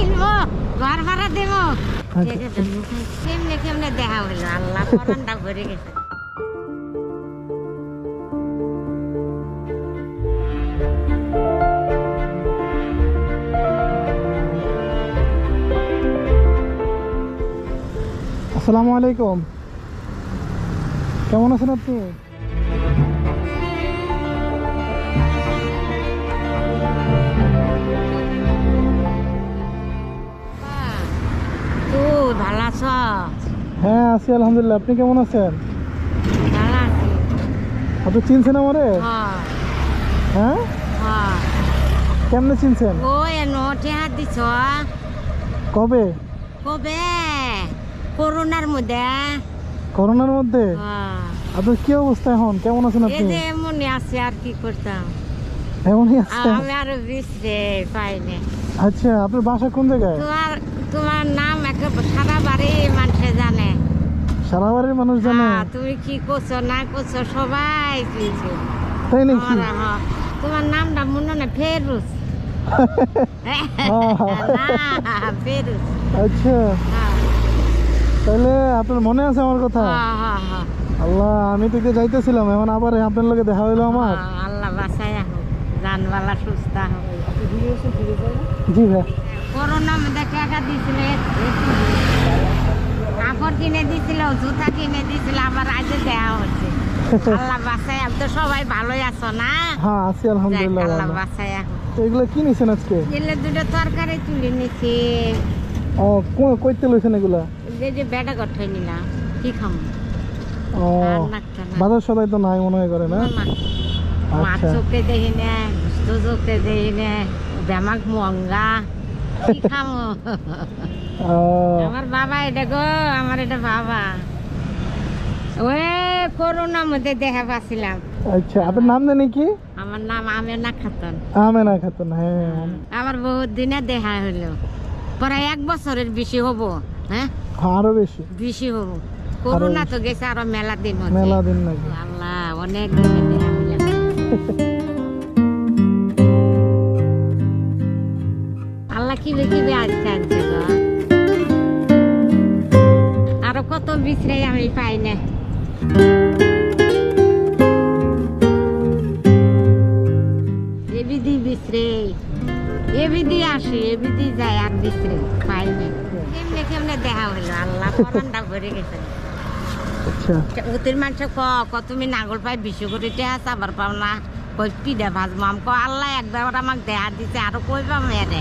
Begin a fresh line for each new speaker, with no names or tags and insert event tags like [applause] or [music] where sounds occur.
কিনবো ঘর ভাড়া দেবো। কেমনে কেমনে দেখা হইল আল্লাহ পরানটা ভরে গেছে।
আসসালামু আলাইকুম। কেমন আছেন আপনি?
ভালো আছ?
হ্যাঁ আছি আলহামদুলিল্লাহ। আপনি কেমন আছেন?
ভালো আছি।
আপনি চিনছেন আমারে?
হ্যাঁ।
হ্যাঁ?
হ্যাঁ।
কেমনে চিনছেন?
ওই নোটে হাত দিছ?
কবে?
কবে? করোনার মধ্যে।
করোনার মধ্যে?
হ্যাঁ।
আপনার কি অবস্থা এখন? কেমন আছেন
এই
আপনি?
যে এমনই আছে আর কি করতাম?
এমনই আছেন?
আমি আরও বিশ্রে পাইনি।
আচ্ছা আপনার বাসা কোন জায়গায়?
তোমার নাম একে সারা বাড়ি মানুষে জানে।
সারা বাড়ির মানুষ জানে?
হ্যাঁ, তুমি কি করছ না করছ সবাই চিনছে।
তাই নাকি?
হ্যাঁ, তোমার নামটা মনে না ফেরুস
আচ্ছা।
হ্যাঁ,
তাহলে আপনার মনে আছে আমার কথা?
হ্যাঁ, হ্যাঁ, হ্যাঁ।
আল্লাহ আমি তোকে যাইতেছিলাম এখন আবার আপনার লগে দেখা হইল আমার।
হ্যাঁ, আল্লাহ বাসায় হোক জানবালা সুস্থ হোক
জি ভাই।
টাকা দিছিল কাপড় কিনে দিছিল জুতা কিনে দিছিল আবার আজকে দেওয়া হচ্ছে। [laughs] আল্লাহ বাসায় তো সবাই ভালোই আছো না?
হ্যাঁ আছি
যাক,
আলহামদুলিল্লাহ
আল্লাহ বাসায়
তো এগুলো কি নিছেন আজকে?
এলে দুটো তরকারি তুলে নিছি।
ও কো- কইতে লইছেন এগুলা?
যে যে বেটা গঠই কি খাম?
ও বাজার সদাই তো নাই মনে হয় করে না?
মাছ
আচ্ছা।
চোখে দেখি না চোখে দেখি না মঙ্গা। খামো আমার বাবা এটা গো আমার এটা বাবা। ওই করোনার মধ্যে দেখা পাচ্ছিলাম
আচ্ছা আপনার নাম জানি কি?
আমার নাম আমেনা খাতুন।
আমেনা খাতুন হ্যাঁ।
আমার বহুত দিনে দেখা হইল। প্রায় এক বছরের বেশি হব হ্যাঁ?
হ্যাঁ, আরও বেশি।
বেশি হব। করোনা তো গেছে আরও মেলা দিন
মেলা দিন
আল্লাহ অনেক দিনে দেখা আরও আমি পাই না। এবিদি বিছরে এবিদি আসে এবিদি যায় আর বিছরে পাই না। কেমনে কেমনে দেখা হইল আল্লাহ পরানটা ভরে গেছে।
আচ্ছা।
উতির মানুষ ক ক তুমি নাগল পাই বিশু করে টেহা চাবার পাও না। কই পিঠা ভাজমাম ক আল্লাহ একবার আমাক দেহা দিছে আরও কই পাম এরে